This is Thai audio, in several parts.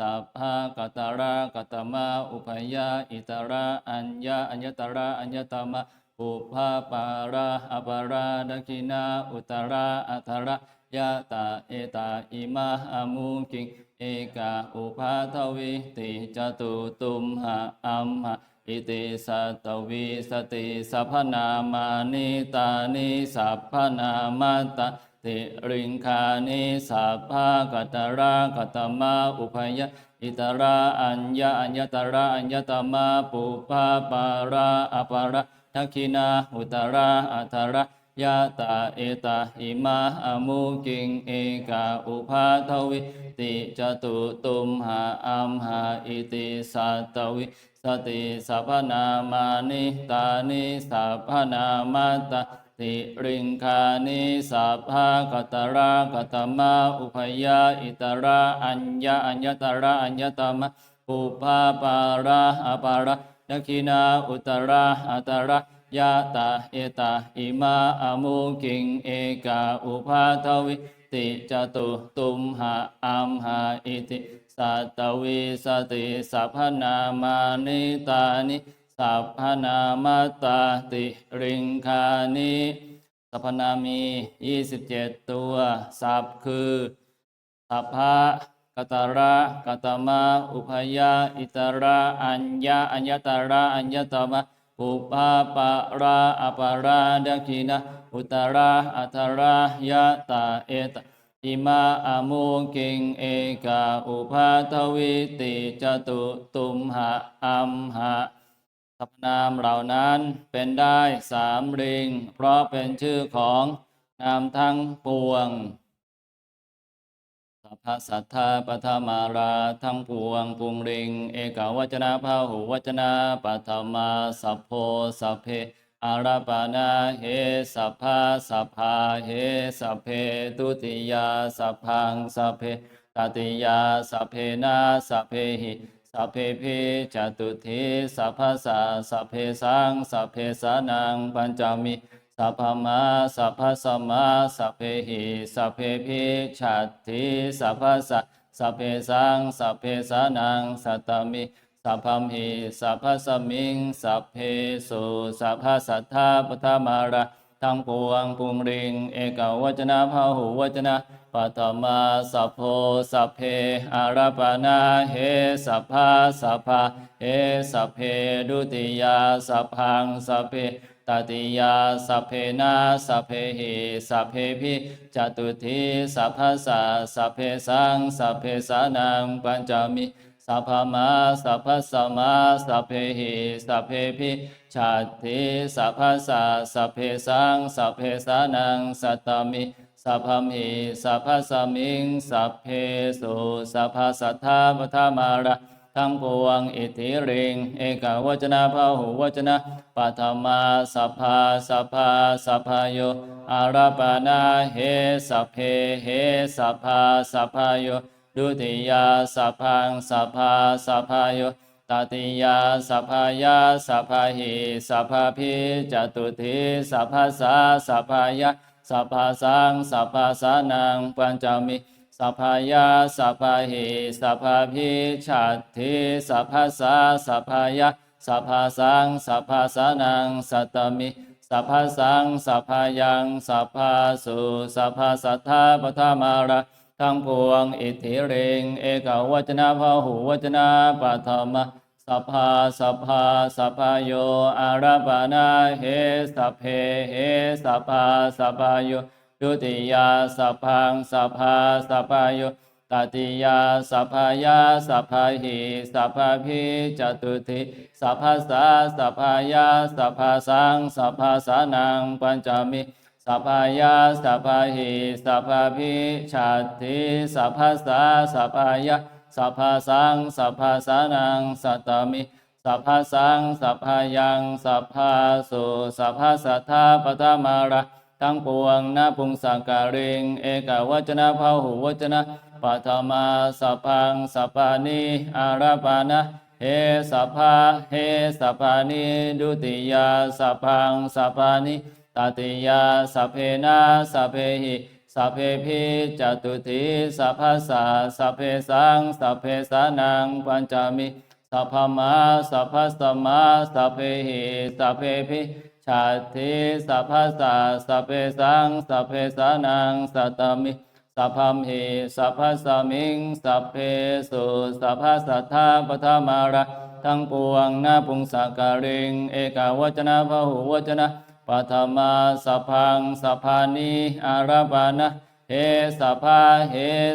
สัพพะกัตตาระกัตมะอุปยาอิตระอัญญาอัญญตระอัญญตมะปุพพะปาระอปาราดกินาอุตระอัทระยะตาเอตาอิมาอามุกิงเอกาอุปาทวิติจตุตุมหะอัมหะอิติสัตวิสติสัพพนามานิตานิสัพพนามาต ติริงคานิสัพพะกัตระกัตมาอุพยอิตระอัญญาอัญญตระอัญญตมาปุปะปาระอปาระทักขินาอุตระอัทระยะตาเอตาอิมาอมุกิงเอกาอุปาทวิติจตุตุมหาอัมหาอิติสัตวิสติสัพพนามานิตานิสัพพนามาต ติริงคานิสัพพะกัตระกัตมาอุพยาอิตระอัญญาอัญญตระอัญญตมะปุพาปาระอปาระยคินาอุตระอัตระยะตาเอตาอิมาอมุกิงเอกาอุปาทวิติจตุตุมหาอัมหาอิติสัตวิสติสัพพนามานิตานิ สัพพนามาตาติริงคานิสัพพนามี27ตัวสัพคือสัพพะกัตระกัตมาอุพยาอิตระอัญญาอัญญตระอัญญตมะปุปาปะราอปาราดกินะอุตระอัตระยะตาเอตอิมาอามุกิงเอกาอุปาทวิติจตุตุมหะอัมหะ สัพนามเหล่านั้นเป็นได้สามริง เพราะเป็นชื่อของนามทั้งปวงสัพพสัทธาปทมาราทั้งปวงปุงริง เอกาวจนะพาหูวจนะปัทมาสัพโพสัพเพอาราปานาเฮสัพพาสัพพาเฮสัพเพตุติยาสัพพังสัพเพตติยาสัพเพนาสัพเพหิ สัพเพพิจตุทิสัพพะสาสัพเพสังสัพเพสานังปัญจามิสัพพมาสัพพะสมมาสัพเพหิสัพเพพิฉัตติสัพพะสะสัพเพสังสัพเพสานังสัตตมิสัพพมหิสัพพสมิงสัพเพสุสัพพสัทธาปทมาระ ทั้งปวงปุงริง เอกาวจนะพาหูวจนะปัตมาสัพโพสัพเพอาราปนาเฮสัพพาสัพพาเฮสัพเพดุติยาสัพพังสัพเพตติยาสัพเพนาสัพเพหิสัพเพพิจตุทิสัพพสาสัพเพสังสัพเพสานังปัญจมิ สัพพมาสัพพสมาสัพเพหิสัพเพพิชาติสัพพสาสัพเพสังสัพเพสานังสัตตมิสัพพมิสัพพสมิงสัพเพสุสัพพสัทธาปทามาระทั้งปวงอิทธิริง เอกาวจนะพหูวจนะปัทมาสัพพาสัพพาสัพพาโยอาราปนาเฮสัพเพเฮสัพพาสัพพาโย ดุติยาสัพพังสัพพาสัพพาโยตติยาสัพพายาสัพพาหิสัพพาพิจตุทิสัพพาสาสัพพายาสัพพาสังสัพพาสานังปัญจมิสัพพายาสัพพาหิสัพพาพิฉัตถิสัพพาสาสัพพายาสัพพาสังสัพพาสานังสัตตมิสัพพะสังสัพพายังสัพพาสุสัพพาสัทธาปทามาระ ทั้งปวงอิทธิเรงเอกาวจนะพหูวจนะปัทมะสัพพาสัพพาสัพพาโยอาราปานาเฮสัพเพเฮสัพพาสัพพาโยดุติยาสัพพังสัพพาสัพพาโยตติยาสัพพายาสัพพาหิสัพพาพิจตุติสัพพาสาสัพพายาสัพพาสังสัพพาสานังปัญจมิ สัพพายาสัพพหิสัพพพิชาติสัพพาสาสัพพายาสัพพาสังสัพพาสานังสัตตมิสัพพาสังสัพพายังสัพพสุสัพพาสัทธาปทมาระทั้งปวงนาปุงสังการิงเอกาวจนะพหูวจนะปัทมาสัพพังสัพพานิอาราปานะเฮสัพพาเฮสัพพานิดุติยาสัพพังสัพพานิ ตติยาสัพเพนาสัพเพหิสัพเพพิจตุติสัพพะสาสัพเพสังสัพเพสานังปัญจมิสัพพมาสัพพสตมาสัพเพหิสัพเพพิชาติสัพพะสาสัพเพสังสัพเพสานังสัตตมิสัพพมหิสัพพสมิงสัพเพสุสัพพสัทธาปทมาระทั้งปวงนาปุงสักการิง เอกาวจนะพหุวจนะ ปัทมาสัพพังสัพพานิอาราปานะเฮสัพพาเฮ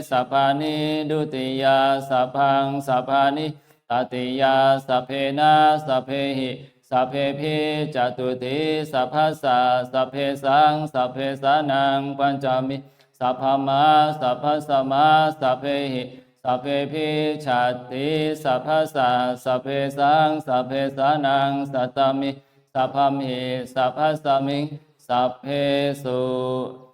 สัพพานิดุติยาสัพพังสัพพานิตติยาสัพเพนะสัพเพหิสัพเพพิจตุติสัพพะสาสัพเพสังสัพเพสานังปัญจมิสัพพมาสัพพสมาสัพเพหิสัพเพพิชาติสัพพะสาสัพเพสังสัพเพสานังสัตตมิ สัพพมิสัพพะสมิสัพเพสุ